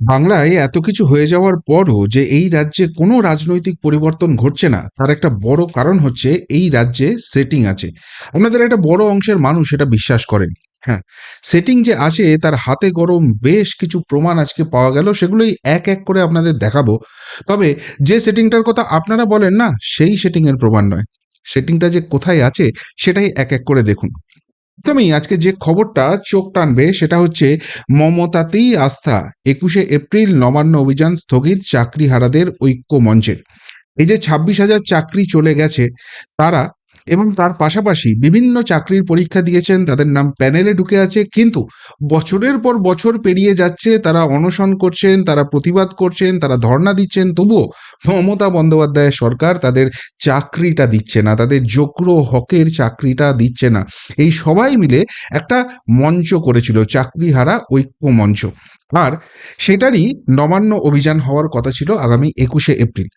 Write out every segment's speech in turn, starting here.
বাংলায় এত কিছু হয়ে যাওয়ার পরও যে এই রাজ্যে কোনো রাজনৈতিক পরিবর্তন ঘটছে না, তার একটা বড় কারণ হচ্ছে এই রাজ্যে সেটিং আছে। আপনাদের একটা বড় অংশের মানুষ এটা বিশ্বাস করেন। হ্যাঁ সেটিং যে আছে, তার হাতে গরম বেশ কিছু প্রমাণ আজকে পাওয়া গেল, সেগুলোই এক এক করে আপনাদের দেখাবো। তবে যে সেটিংটার কথা আপনারা বলেন না, সেই সেটিংয়ের প্রমাণ নয়। সেটিংটা যে কোথায় আছে, সেটাই এক এক করে দেখুন। প্রথমেই আজকে যে খবরটা চোখ টানবে সেটা হচ্ছে মমতাতেই আস্থা। একুশে এপ্রিল নবান্ন অভিযান স্থগিত চাকরিহারাদের ঐক্য মঞ্চের এই যে ছাব্বিশ হাজার চাকরি চলে গেছে, তারা এবং তার পাশাপাশি বিভিন্ন চাকরির পরীক্ষা দিয়েছেন, তাদের নাম প্যানেলে ঢুকে আছে। কিন্তু বছরের পর বছর পেরিয়ে যাচ্ছে, তারা অনশন করছেন, তারা প্রতিবাদ করছেন, তারা ধর্ণা দিচ্ছেন। তবুও মমতা বন্দ্যোপাধ্যায়ের সরকার তাদের চাকরিটা দিচ্ছে না, তাদের যোগ্য হকের চাকরিটা দিচ্ছে না। এই সবাই মিলে একটা মঞ্চ করেছিল, চাকরিহারা ঐক্য মঞ্চ। আর সেটারই নবান্ন অভিযান হওয়ার কথা ছিল আগামী একুশে এপ্রিল।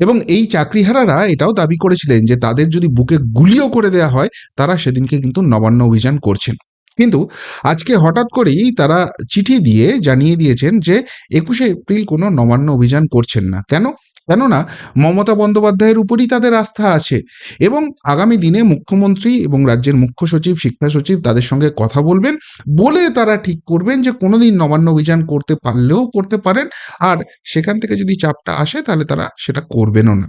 এবং এই চাকরিহারারা এটাও দাবি করেছিলেন যে তাদের যদি বুকে গুলিও করে দেওয়া হয়, তারা সেদিনকে কিন্তু নবান্ন অভিযান করছেন। কিন্তু আজকে হঠাৎ করেই তারা চিঠি দিয়ে জানিয়ে দিয়েছেন যে একুশে এপ্রিল কোনো নবান্ন অভিযান করছেন না। কেন? কেননা মমতা বন্দ্যোপাধ্যায়ের উপরই তাদের আস্থা আছে। এবং আগামী দিনে মুখ্যমন্ত্রী এবং রাজ্যের মুখ্য সচিব, শিক্ষা সচিব তাদের সঙ্গে কথা বলবেন, বলে তারা ঠিক করবেন যে কোনোদিন নবান্ন অভিযান করতে পারলেও করতে পারেন। আর সেখান থেকে যদি চাপটা আসে তাহলে তারা সেটা করবেনও না।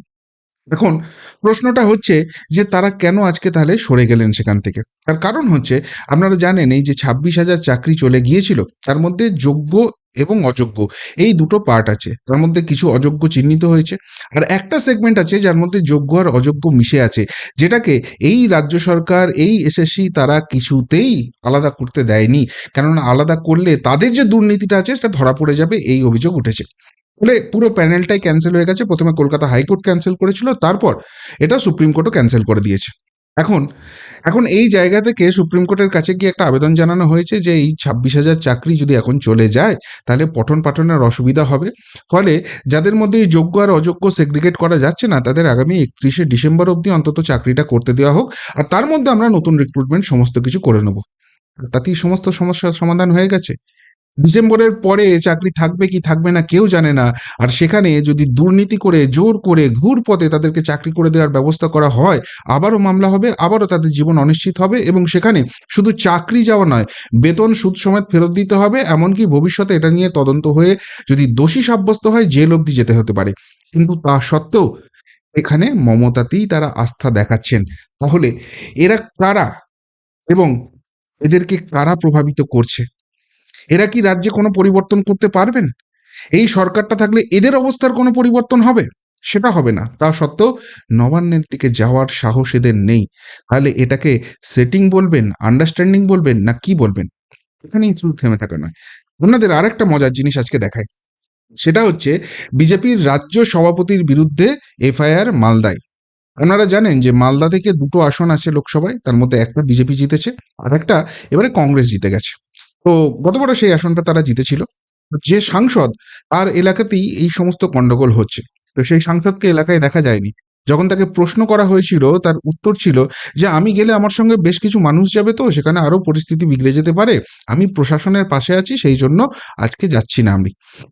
এখন প্রশ্নটা হচ্ছে যে তারা কেন আজকে তাহলে সরে গেলেন সেখান থেকে? তার কারণ হচ্ছে, আপনারা জানেন এই যে ছাব্বিশ হাজার চাকরি চলে গিয়েছিল, তার মধ্যে যোগ্য এবং অযোগ্য। এই দুটো পার্ট আছে। তার মধ্যে কিছু অযোগ্য চিহ্নিত হয়েছে। আর একটা সেগমেন্ট আছে যার মধ্যে যোগ্য আর অযোগ্য মিশে আছে, যেটাকে এই রাজ্য সরকার, এই এসএসসি তারা কিছুতেই আলাদা করতে দেয়নি। কেননা আলাদা করলে তাদের যে দুর্নীতিটা আছে সেটা ধরা পড়ে যাবে, এই অভিযোগ উঠেছে। ফলে পুরো প্যানেলটাই ক্যান্সেল হয়ে গেছে। প্রথমে কলকাতা হাইকোর্ট ক্যান্সেল করেছিল, তারপর এটা সুপ্রিম কোর্টও ক্যান্সেল করে দিয়েছে। এখন এখন এই জায়গা থেকে সুপ্রিম কোর্টের কাছে গিয়ে একটা আবেদন জানানো হয়েছে যে এই ছাব্বিশ হাজার চাকরি যদি এখন চলে যায়, তাহলে পঠন পাঠনের অসুবিধা হবে। ফলে যাদের মধ্যে এই যোগ্য আর অযোগ্য সেগ্রিগেট করা যাচ্ছে না, তাদের আগামী একত্রিশে ডিসেম্বর অবধি অন্তত চাকরিটা করতে দেওয়া হোক। আর তার মধ্যে আমরা নতুন রিক্রুটমেন্ট সমস্ত কিছু করে নেব। তাতেই সমস্ত সমস্যার সমাধান হয়ে গেছে। ডিসেম্বরের পরে চাকরি থাকবে কি থাকবে না কেউ জানে না। আর সেখানে যদি দুর্নীতি করে, জোর করে ঘুর পথে তাদেরকে চাকরি করে দেওয়ার ব্যবস্থা করা হয়, আবারও মামলা হবে, আবারও তাদের জীবন অনিশ্চিত হবে এবং সেখানে শুধু চাকরি যাওয়া নয়, বেতন, সুদ সমেত ফেরত দিতে হবে, এমনকি ভবিষ্যতে এটা নিয়ে তদন্ত হয়ে যদি দোষী সাব্যস্ত হয়, জেল অবধি যেতে হতে পারে। কিন্তু তা সত্ত্বেও এখানে মমতাতেই তারা আস্থা দেখাচ্ছেন। তাহলে এরা কারা এবং এদেরকে কারা প্রভাবিত করছে? এরা কি রাজ্যে কোনো পরিবর্তন করতে পারবেন? এই সরকারটা থাকলে এদের অবস্থার কোনো পরিবর্তন হবে? সেটা হবে না। তা সত্ত্বেও নবান্নের দিকে যাওয়ার সাহস এদের নেই। তাহলে এটাকে সেটিং বলবেন আন্ডারস্ট্যান্ডিং বলবেন, না কি বলবেন? এখানেই শুধু থেমে থাকা নয়। ওনাদের আরেকটা মজার জিনিস আজকে দেখায় সেটা হচ্ছে বিজেপির রাজ্য সভাপতির বিরুদ্ধে এফআইআর মালদায়। ওনারা জানেন যে মালদা থেকে দুটো আসন আছে লোকসভায়, তার মধ্যে একটা বিজেপি জিতেছে, আর একটা এবারে কংগ্রেস জিতে গেছে। তো গতবার সেই আসনটা তারা জিতেছিল। যে সাংসদ, তার এলাকাতেই এই সমস্ত গন্ডগোল হচ্ছে। তো সেই সাংসদকে এলাকায় দেখা যায়নি। যখন তাকে প্রশ্ন করা হয়েছিল, তার উত্তর ছিল যে, আমি গেলে আমার সঙ্গে বেশ কিছু মানুষ যাবে তো, সেখানে আরও পরিস্থিতি বিগড়ে যেতে পারে। আমি প্রশাসনের পাশে আছি, সেই জন্য আজকে যাচ্ছি না আমি।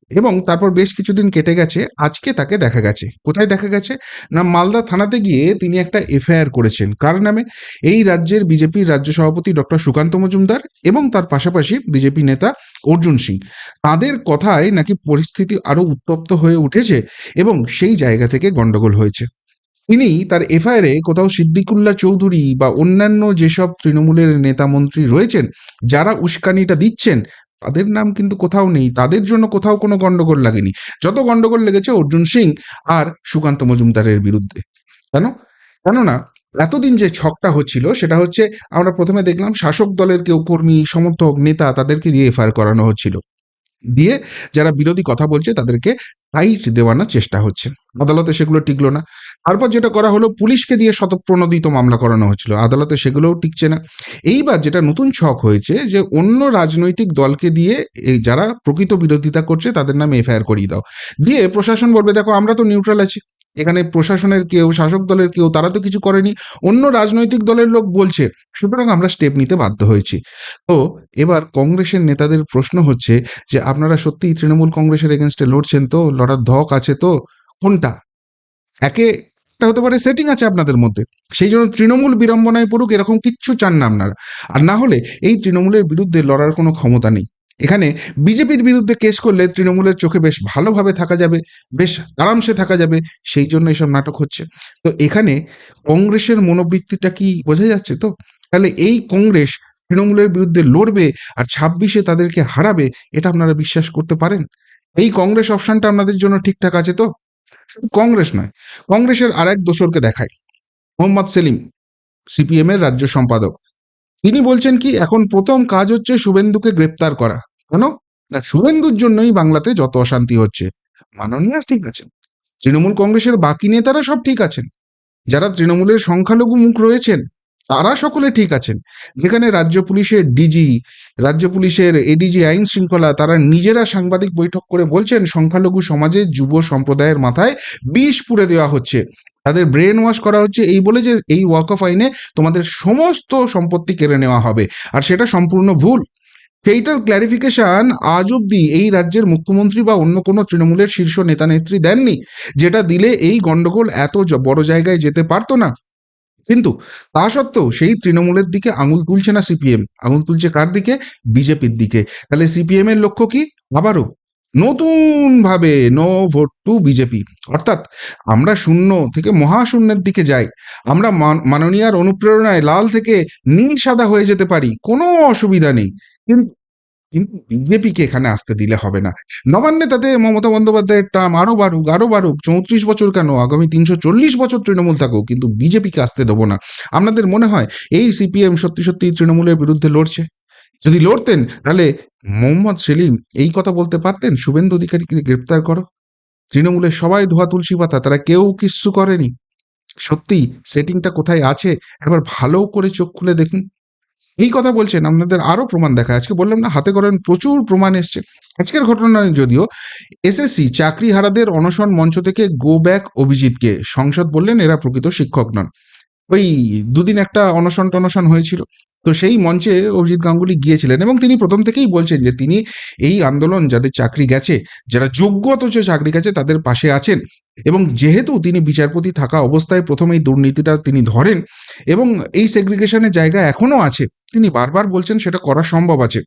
এবং তারপর বেশ কিছুদিন কেটে গেছে, আজকে তাকে দেখা গেছে। কোথায় দেখা গেছে? না, মালদা থানাতে গিয়ে তিনি একটা এফআইআর করেছেন। কার নামে? এই রাজ্যের বিজেপির রাজ্য সভাপতি ডক্টর সুকান্ত মজুমদার এবং তার পাশাপাশি বিজেপি নেতা অর্জুন সিং। তাদের কথায় নাকি পরিস্থিতি আরও উত্তপ্ত হয়ে উঠেছে এবং সেই জায়গা থেকে গন্ডগোল হয়েছে। তিনি তার এফআইআরে কোথাও সিদ্দিকুল্লাহ চৌধুরী বা অন্যান্য যেসব তৃণমূলের নেতা মন্ত্রী রয়েছেন, যারা উস্কানিটা দিচ্ছেন, তাদের নাম কিন্তু কোথাও নেই, তাদের জন্য কোথাও কোনো গন্ডগোল লাগেনি। যত গন্ডগোল লেগেছে অর্জুন সিং আর সুকান্ত মজুমদারের বিরুদ্ধে। কেন? কেননা এতদিন যে ছকটা হচ্ছিল, সেটা হচ্ছে আমরা প্রথমে দেখলাম শাসক দলের কেউ কর্মী, সমর্থক, নেতা তাদেরকে দিয়ে এফআইআর করানো হচ্ছিল। দিয়ে যারা বিরোধী কথা বলছে তাদেরকে টাইট দেওয়ানোর চেষ্টা হচ্ছে। আদালতে সেগুলো টিকলো না। তারপর যেটা করা হলো, পুলিশকে দিয়ে শতপ্রণোদিত মামলা করানো হয়েছিল আদালতে সেগুলোও টিকছে না। এইবার যেটা নতুন ছক হয়েছে যে, অন্য রাজনৈতিক দলকে দিয়ে এই যারা প্রকৃত বিরোধিতা করছে তাদের নামে এফআইআর করিয়ে দাও। দিয়ে প্রশাসন বলবে, দেখো, আমরা তো নিউট্রাল আছি। এখানে প্রশাসনের কেউ, শাসক দলের কেউ, তারা তো কিছু করেনি। অন্য রাজনৈতিক দলের লোক বলছে, সুতরাং আমরা স্টেপ নিতে বাধ্য হয়েছি। তো এবার কংগ্রেসের নেতাদের প্রশ্ন হচ্ছে যে, আপনারা সত্যিই তৃণমূল কংগ্রেসের এগেনস্টে লড়ছেন তো? লড়ার ধক আছে তো? কোনটা? একে একটা হতে পারে সেটিং আছে আপনাদের মধ্যে। সেই জন্য তৃণমূল বিড়ম্বনায় পড়ুক, এরকম কিচ্ছু চান না আপনারা। আর না হলে এই তৃণমূলের বিরুদ্ধে লড়ার কোনো ক্ষমতা নেই। এখানে বিজেপির বিরুদ্ধে কেস করলে তৃণমূলের চোখে বেশ ভালোভাবে থাকা যাবে, বেশ আরামসে থাকা যাবে, সেই জন্য এসব নাটক হচ্ছে। তো এখানে কংগ্রেসের মনোবৃত্তিটা কি বোঝা যাচ্ছে তো? তাহলে এই কংগ্রেস তৃণমূলের বিরুদ্ধে লড়বে আর ছাব্বিশে তাদেরকে হারাবে, এটা আপনারা বিশ্বাস করতে পারেন? এই কংগ্রেস অপশনটা আপনাদের জন্য ঠিকঠাক আছে তো? কংগ্রেস নয়, কংগ্রেসের আর এক দোসরকে দেখায় মোহাম্মদ সেলিম সিপিএম এর রাজ্য সম্পাদক। তিনি বলছেন কি, এখন প্রথম কাজ হচ্ছে শুভেন্দুকে গ্রেপ্তার করা। কেন? না, শুভেন্দুর জন্যই বাংলাতে যত অশান্তি হচ্ছে। মাননীয় ঠিক আছেন। তৃণমূল কংগ্রেসের বাকি নেতারা সব ঠিক আছেন। যারা তৃণমূলের সংখ্যালঘু মুখ রয়েছেন, তারা সকলে ঠিক আছেন। যেখানে রাজ্য পুলিশের ডিজি, রাজ্য পুলিশের এডিজি আইন শৃঙ্খলা, তারা নিজেরা সাংবাদিক বৈঠক করে বলছেন, সংখ্যালঘু সমাজের যুব সম্প্রদায়ের মাথায় বিষ পুড়ে দেওয়া হচ্ছে। তাদের ব্রেন ওয়াশ করা হচ্ছে এই বলে যে এই ওয়াক অফ আইনে তোমাদের সমস্ত সম্পত্তি কেড়ে নেওয়া হবে। আর সেটা সম্পূর্ণ ভুল। সেইটার ক্ল্যারিফিকেশন আজ অব্দি এই রাজ্যের মুখ্যমন্ত্রী বা অন্য কোনো তৃণমূলের শীর্ষ নেতা নেত্রী দেননি, যেটা দিলে এই গন্ডগোল এত বড় জায়গায় যেতে পারতো না। কিন্তু তা সত্ত্বেও সেই তৃণমূলের দিকে আঙুল তুলছে না সিপিএম। আঙুল তুলছে কার দিকে? বিজেপির দিকে। তাহলে সিপিএম এর লক্ষ্য কি? আবারও নতুন ভাবে নো ভোট টু বিজেপি। অর্থাৎ আমরা শূন্য থেকে মহাশূন্যের দিকে যাই। আমরা মান- মাননীয়ার অনুপ্রেরণায় লাল থেকে নীল সাদা হয়ে যেতে পারি। কোনো অসুবিধা নেই। কিন্তু কিন্তু বিজেপিকে এখানে আসতে দিলে হবে না। নবান্নে তাতে মমতা বন্দ্যোপাধ্যায়ের টার্ম আরও বাড়ুক আরও বাড়ুক। চৌত্রিশ বছর কেন? আগামী তিনশো চল্লিশ বছর তৃণমূল থাকুক, কিন্তু বিজেপিকে আসতে দেবো না। আপনাদের মনে হয় এই সিপিএম সত্যি সত্যি তৃণমূলের বিরুদ্ধে লড়ছে? যদি লড়তেন, তাহলে মোহাম্মদ সেলিম এই কথা বলতে পারতেন? শুভেন্দু অধিকারীকে গ্রেপ্তার করো। তৃণমূলের সবাই ধোয়া তুলসী পাতা, তারা কেউ কিচ্ছু করেনি। সত্যি, সেটিংটা কোথায় আছে? একবার ভালো করে চোখ খুলে দেখুন। এই কথা বলছেন, আপনাদের আরও প্রমাণ দেখা আজকে বললাম না, হাতে করেন, প্রচুর প্রমাণ এসছে। আজকের ঘটনা যদিও, এসএসসি চাকরি হারাদের অনশন মঞ্চ থেকে গো ব্যাক অভিজিৎকে সংসদ বললেন, এরা প্রকৃত শিক্ষক নন। ওই দুদিন একটা অনশন টনশন হয়েছিল। তো সেই মঞ্চে অভিজিৎ গাঙ্গুলি গিয়েছিলেন এবং তিনি প্রথম থেকেই বলছেন যে তিনি এই আন্দোলন যাদের চাকরি গেছে, যারা যোগ্য অথচ চাকরি গেছে তাদের পাশে আছেন এবং যেহেতু তিনি বিচারপতি থাকা অবস্থায় প্রথম এই দুর্নীতিটা তিনি ধরেন এবং এই সেগ্রিগেশনের জায়গা এখনও আছে, তিনি বারবার বলছেন সেটা করা সম্ভব আছে।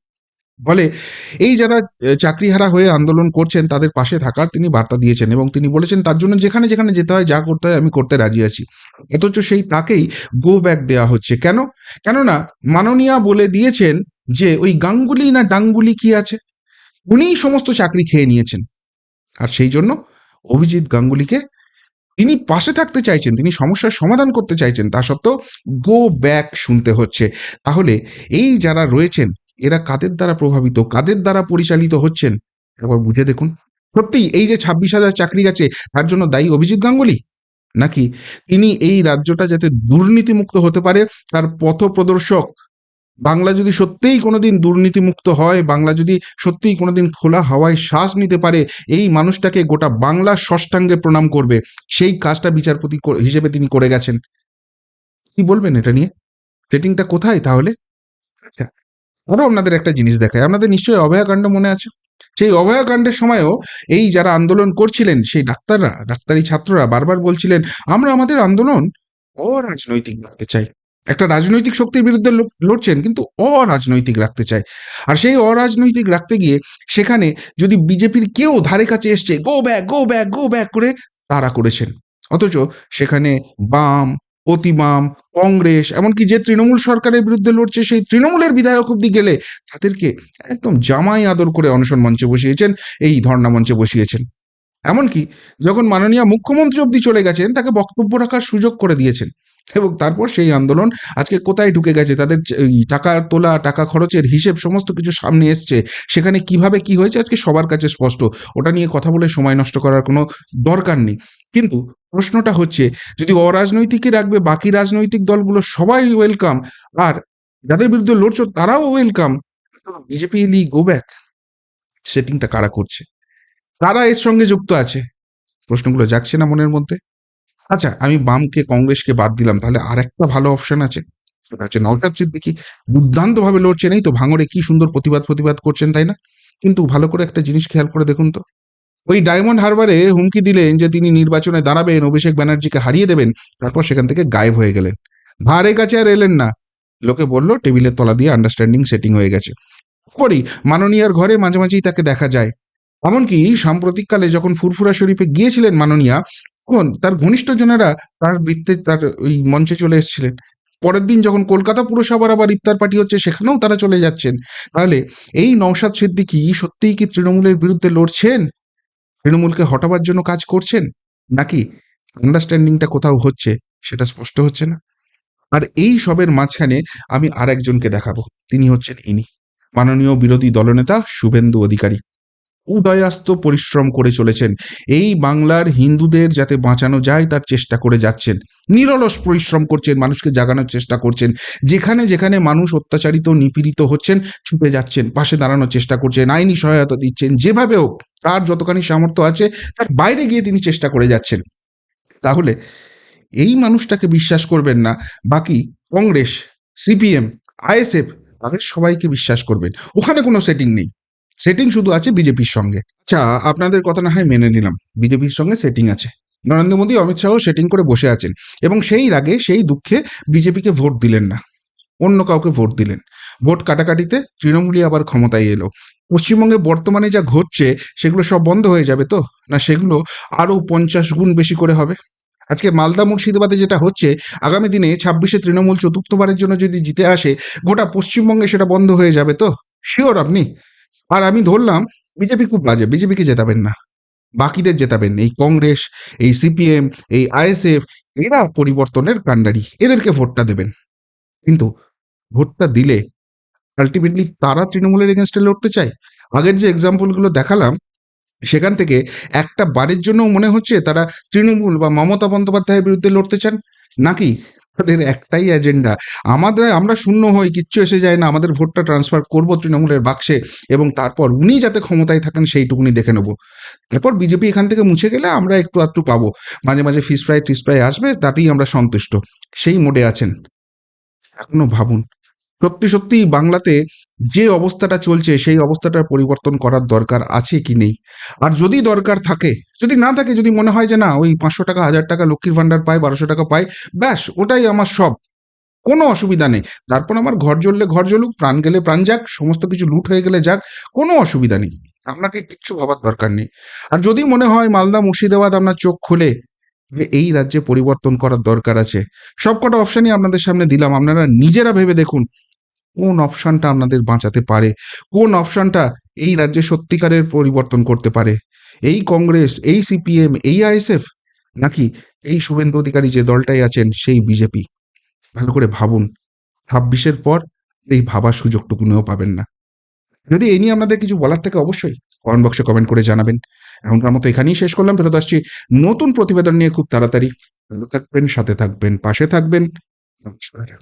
ফলে এই যারা চাকরিহারা হয়ে আন্দোলন করছেন, তাদের পাশে থাকার তিনি বার্তা দিয়েছেন এবং তিনি বলেছেন, তার জন্য যেখানে যেখানে যেতে হয়, যা করতে হয়, আমি করতে রাজি আছি। অথচ সেই তাকেই গো ব্যাক দেওয়া হচ্ছে। কেন? কেননা মাননীয়া বলে দিয়েছেন যে, ওই গাঙ্গুলি না ডাঙ্গুলি কি আছে? উনিই সমস্ত চাকরি খেয়ে নিয়েছেন। আর সেই জন্য অভিজিৎ গাঙ্গুলিকে তিনি পাশে থাকতে চাইছেন, তিনি সমস্যার সমাধান করতে চাইছেন। তা সত্ত্বেও গো ব্যাক শুনতে হচ্ছে। তাহলে এই যারা রয়েছেন এরা কাদের দ্বারা প্রভাবিত? কাদের দ্বারা পরিচালিত হচ্ছেন? একবার বুঝে দেখুন। সত্যি এই যে ছাব্বিশ হাজার চাকরি গেছে, তার জন্য দায়ী অভিজিৎ গাঙ্গুলি? নাকি? তিনি এই রাজ্যটা যাতে দুর্নীতিমুক্ত হতে পারে, তার পথ প্রদর্শক বাংলা যদি সত্যিই কোনোদিন দুর্নীতিমুক্ত হয়, বাংলা যদি সত্যিই কোনোদিন খোলা হাওয়ায় শ্বাস নিতে পারে, এই মানুষটাকে গোটা বাংলা ষষ্ঠাঙ্গে প্রণাম করবে। সেই কাজটা বিচারপতি হিসেবে তিনি করে গেছেন। কি বলবেন এটা নিয়ে? সেটিংটা কোথায় তাহলে? আচ্ছা আরও আপনাদের একটা জিনিস দেখায়। আপনাদের নিশ্চয়ই অভয়াকাণ্ড মনে আছে? সেই অভয়াকাণ্ডের সময়ও এই যারা আন্দোলন করছিলেন, সেই ডাক্তাররা, ডাক্তারি ছাত্ররা বারবার বলছিলেন, আমরা আমাদের আন্দোলন অরাজনৈতিক রাখতে চাই। একটা রাজনৈতিক শক্তির বিরুদ্ধে লড়ছেন, কিন্তু অরাজনৈতিক রাখতে চায়। আর সেই অরাজনৈতিক রাখতে গিয়ে সেখানে যদি বিজেপির কেউ ধারে কাছে এসছে go back go back go back করে তারা করেছেন। অথচ সেখানে বাম অতিবাম কংগ্রেস, এমনকি যে তৃণমূল সরকারের বিরুদ্ধে লড়ছে, সেই তৃণমূলের বিধায়ক অব্দি গেলে তাদেরকে একদম জামাই আদর করে অনশন মঞ্চে বসিয়েছেন, এই ধর্ণা মঞ্চে বসিয়েছেন। এমনকি যখন মাননীয় মুখ্যমন্ত্রী অব্দি চলে গেছেন, তাকে বক্তব্য রাখার সুযোগ করে দিয়েছেন। এবং তারপর সেই আন্দোলন আজকে কোথায় ঢুকে গেছে? তাদের টাকা তোলা, টাকা খরচের হিসেব সমস্ত কিছু সামনে এসছে। সেখানে কীভাবে কি হয়েছে আজকে সবার কাছে স্পষ্ট। ওটা নিয়ে কথা বলে সময় নষ্ট করার কোনো দরকার নেই। কিন্তু প্রশ্নটা হচ্ছে, যদি অরাজনৈতিকই রাখবে, বাকি রাজনৈতিক দলগুলো সবাই ওয়েলকাম, আর যাদের বিরুদ্ধে লড়ছো তারাও ওয়েলকাম বিজেপি লি গো ব্যাক। সেটিংটা কারা করছে? কারা এর সঙ্গে যুক্ত আছে। প্রশ্নগুলো যাচ্ছে না মনের মধ্যে। আচ্ছা আমি বামকে কংগ্রেসকে বাদ দিলাম, তাহলে আর একটা ভালো অপশন আছে। সেটা হচ্ছে নওশাদ সিদ্দিকি দুর্দান্ত ভাবে লড়ছেন এই তো? ভাঙড়ে কি সুন্দর প্রতিবাদ প্রতিবাদ করছেন, তাই না? কিন্তু ভালো করে একটা জিনিস খেয়াল করে দেখুন তো। ওই ডায়মন্ড হারবারে হুমকি দিলেন যে তিনি নির্বাচনে দাঁড়াবেন, অভিষেক ব্যানার্জিকে হারিয়ে দেবেন, তারপর সেখান থেকে গায়েব হয়ে গেলেন। ধারে কাছে আর এলেন না। লোকে বলল, টেবিলের তলা দিয়ে আন্ডারস্ট্যান্ডিং সেটিং হয়ে গেছে। পরই মাননীয়ার ঘরে মাঝে মাঝেই তাকে দেখা যায়। এমনকি সাম্প্রতিককালে যখন ফুরফুরা শরীফে গিয়েছিলেন মাননীয়া তখন তার ঘনিষ্ঠজনেরা তার বৃত্তে তার ওই মঞ্চে চলে এসেছিলেন। পরের দিন যখন কলকাতা পুরসভার আবার ইফতার পার্টি হচ্ছে, সেখানেও তারা চলে যাচ্ছেন। তাহলে এই নওশাদ সিদ্দিকি সত্যিই কি তৃণমূলের বিরুদ্ধে লড়ছেন? তৃণমূলকে হটাবার জন্য কাজ করছেন? নাকি আন্ডারস্ট্যান্ডিংটা কোথাও হচ্ছে, সেটা স্পষ্ট হচ্ছে না? আর এই সবের মাঝখানে আমি আর একজনকে দেখাবো। তিনি হচ্ছেন ইনি। মাননীয় বিরোধী দলনেতা শুভেন্দু অধিকারী। উদয়াস্ত পরিশ্রম করে চলেছেন। এই বাংলার হিন্দুদের যাতে বাঁচানো যায়, তার চেষ্টা করে যাচ্ছেন। নিরলস পরিশ্রম করছেন, মানুষকে জাগানোর চেষ্টা করছেন। যেখানে যেখানে মানুষ অত্যাচারিত, নিপীড়িত হচ্ছেন, ছুটে যাচ্ছেন, পাশে দাঁড়ানোর চেষ্টা করছেন, আইনি সহায়তা দিচ্ছেন, যেভাবে হোক, তার যতখানি সামর্থ্য আছে, তার বাইরে গিয়ে তিনি চেষ্টা করে যাচ্ছেন। তাহলে এই মানুষটাকে বিশ্বাস করবেন না, বাকি কংগ্রেস, সিপিএম, আইএসএফ, তাদের সবাইকে বিশ্বাস করবেন। ওখানে কোনো সেটিং নেই। সেটিং শুধু আছে বিজেপির সঙ্গে। আচ্ছা আপনাদের কথা না হয় মেনে নিলাম। বিজেপির সঙ্গে সেটিং আছে। নরেন্দ্র মোদী, অমিত শাহ সেটিং করে বসে আছেন। এবং সেই রাগে, সেই দুঃখে বিজেপিকে ভোট দিলেন না। অন্য কাউকে ভোট দিলেন। ভোট কাটাকাটিতে তৃণমূলই আবার ক্ষমতায় এলো। পশ্চিমবঙ্গে বর্তমানে যা ঘটছে, সেগুলো সব বন্ধ হয়ে যাবে তো? না সেগুলো আরও পঞ্চাশ গুণ বেশি করে হবে? আজকে মালদা মুর্শিদাবাদে যেটা হচ্ছে, আগামী দিনে ছাব্বিশে তৃণমূল চতুর্থবারের জন্য যদি জিতে আসে, গোটা পশ্চিমবঙ্গে সেটা বন্ধ হয়ে যাবে তো? শিওর আপনি? আর আমি ধরলাম, বিজেপি খুব বাজে বিজেপিকে জেতাবেন না। বাকিদের জেতাবেন এই কংগ্রেস, এই সিপিএম, এই আইএসএফ, এরা পরিবর্তনের কাণ্ডারি। এদেরকে ভোটটা দেবেন। কিন্তু ভোটটা দিলে আলটিমেটলি তারা তৃণমূলের এগেনস্টে লড়তে চায়। আগের যে এক্সাম্পলগুলো দেখালাম, সেখান থেকে একটা বারের জন্য মনে হচ্ছে তারা তৃণমূল বা মমতা বন্দ্যোপাধ্যায়ের বিরুদ্ধে লড়তে চান। নাকি তাদের একটাই এজেন্ডা আমাদের, আমরা শূন্য হই, কিচ্ছু এসে যায় না, আমাদের ভোটটা ট্রান্সফার করব তৃণমূলের বাক্সে এবং তারপর উনি যাতে ক্ষমতায় থাকেন সেইটুকুনি দেখে নেব। তারপর বিজেপি এখান থেকে মুছে গেলে আমরা একটু আধটু পাবো। মাঝে মাঝে ফিস ফ্রাই টিস ফ্রাই আসবে, তাতেই আমরা সন্তুষ্ট। সেই মোডে আছেন। এখনও ভাবুন। সত্যি সত্যি বাংলাতে যে অবস্থাটা চলছে, সেই অবস্থাটার পরিবর্তন করার দরকার আছে কি নেই? আর যদি দরকার থাকে, যদি না থাকে, যদি মনে হয় যে না, ওই পাঁচশো টাকা, হাজার টাকা লক্ষ্মীর ভান্ডার পায়, বারোশো টাকা পায়, ব্যাস, ওটাই আমার সব। কোনো অসুবিধা নেই। তারপর আমার ঘর জ্বললে ঘর জ্বলুক, প্রাণ গেলে প্রাণ যাক, সমস্ত কিছু লুট হয়ে গেলে যাক, কোনো অসুবিধা নেই। আপনাকে কিচ্ছু ভাবার দরকার নেই। আর যদি মনে হয় মালদা, মুর্শিদাবাদ আপনার চোখ খোলে, যে এই রাজ্যে পরিবর্তন করার দরকার আছে, সবকটা অপশনই আপনাদের সামনে দিলাম। আপনারা নিজেরা ভেবে দেখুন কোন অপশনটা আপনাদের বাঁচাতে পারে? কোন অপশনটা এই রাজ্যে সত্যিকারের পরিবর্তন করতে পারে? এই কংগ্রেস, এই সিপিএম এই আইএসএফ নাকি এই শুভেন্দু অধিকারী যে দলটাই আছেন, সেই বিজেপি ভালো করে ভাবুন। ছাব্বিশের পর এই ভাবার সুযোগটুকুনিও পাবেন না। যদি এই নিয়ে আপনাদের কিছু বলার থাকে অবশ্যই কমেন্ট বক্সে কমেন্ট করে জানাবেন। এখনকার মতো এখানেই শেষ করলাম। ফেরত আসছি নতুন প্রতিবেদন নিয়ে খুব তাড়াতাড়ি। ভালো থাকবেন, সাথে থাকবেন, পাশে থাকবেন। নমস্কার।